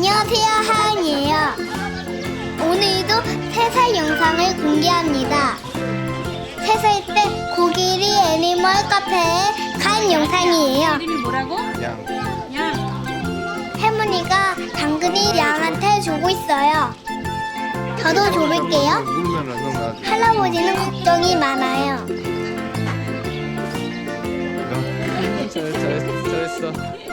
안녕하세요, 하은이에요. 오늘도 3살 영상을 공개합니다. 3살 때 고기리 애니멀 카페에 간 영상이에요. 이름이 뭐라고? 양. 양. 할머니가 당근이 양한테 주고 있어요. 저도 줘볼게요. 물면 안 넘어가. 할아버지는 걱정이 많아요. 잘, 잘, 잘했어.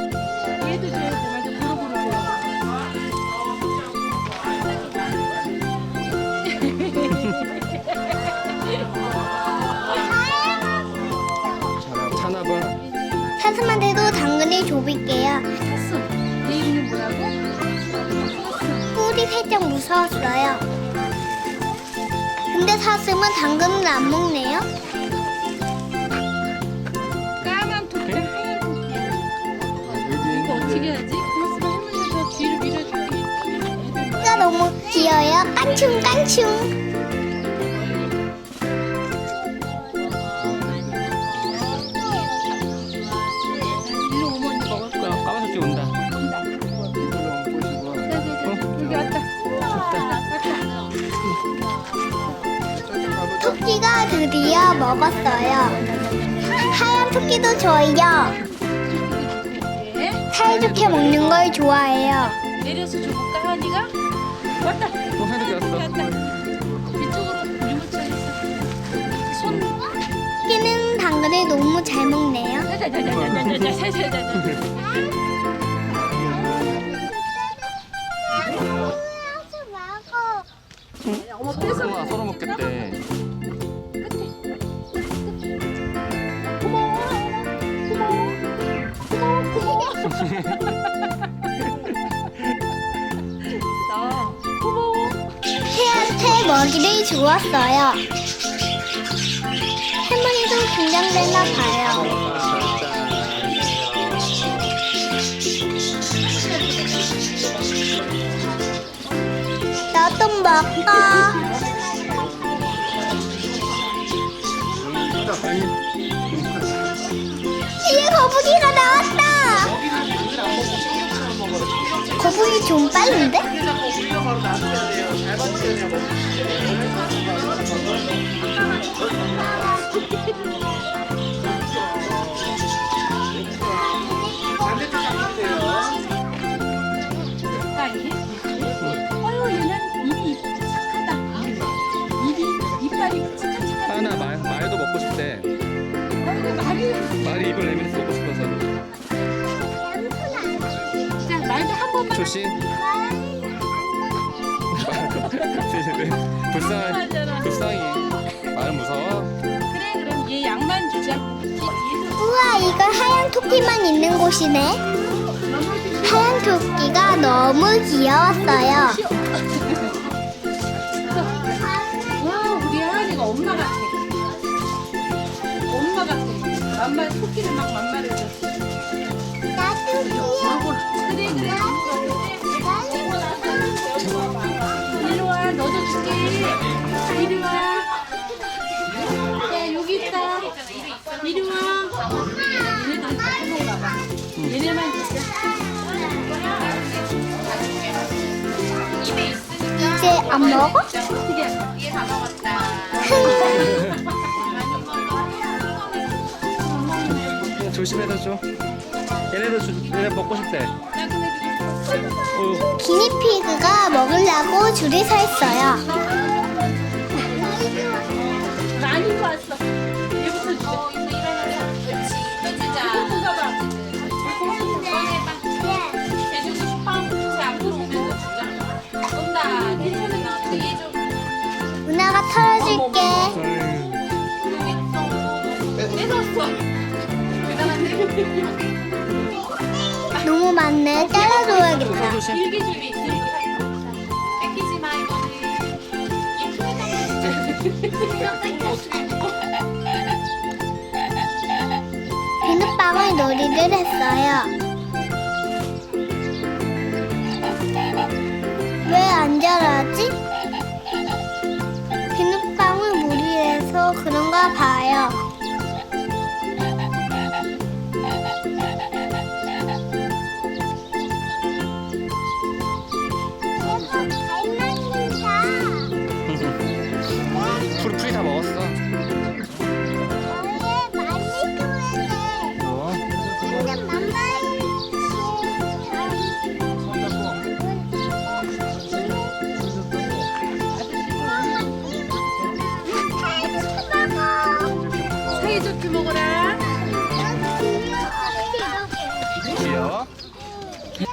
사슴한테도 당근을 줘볼게요. 샀어. 얘 이름이 뭐라고? 뿔이 살짝 무서웠어요. 근데 사슴은 당근을 안 먹네요. 까만 토끼, 하얀 토끼. 여기 이거 어떻게. 하지? 할머니가 더 뒤를 밀어줄게. 애들 뭐- 가 너무 귀여워요. 깐충 깐충. 토끼가 드디어 먹었어요. 하얀 토끼도. 예? 사이좋게 먹는 걸 좋아해요. 내려서 줘볼까, 하니가? 왔다. 어. 이쪽으로 유모차. 손. 토끼는 당근을 너무 잘 먹네요. 자자자자자자자. 어머 뺏어. 서로 먹겠대. 먹이를 주었어요. 할머니도 긴장되나 봐요. 나도 먹어. 뒤에 거북이가 나왔다. 거북이 좀 빠른데? 빨리. 어유 얘는 입이 착하다. 입이 이빨이 착착하다. 하나 말 말도 먹고 싶대. 어이구 말이. 말이 입을 내밀어서 먹고 싶어서. 자 말도 한 번만. 조심. 불쌍한 하잖아. 불쌍해. 말 무서워. 그래 그럼 얘 양만 주자. 우와, 이건 하얀 토끼만 있는 곳이네. 하얀 토끼가 너무 귀여웠어요. 와 우리 하은이가 엄마 같아. 엄마 같아. 맘마 토끼를 막 맘마해줬어. 나도 귀여워. 안 먹어? 어떻게 할까? 그냥 조심해서 줘. 얘네도 주, 얘네 먹고 싶대. 어, 기니피그가 먹으려고 줄이 서 있어요. 너무 많네. 잘라줘야겠다. 비눗방울 놀이를 했어요. 왜 안 자라지?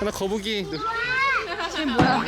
나 거북이. 쟤 뭐야?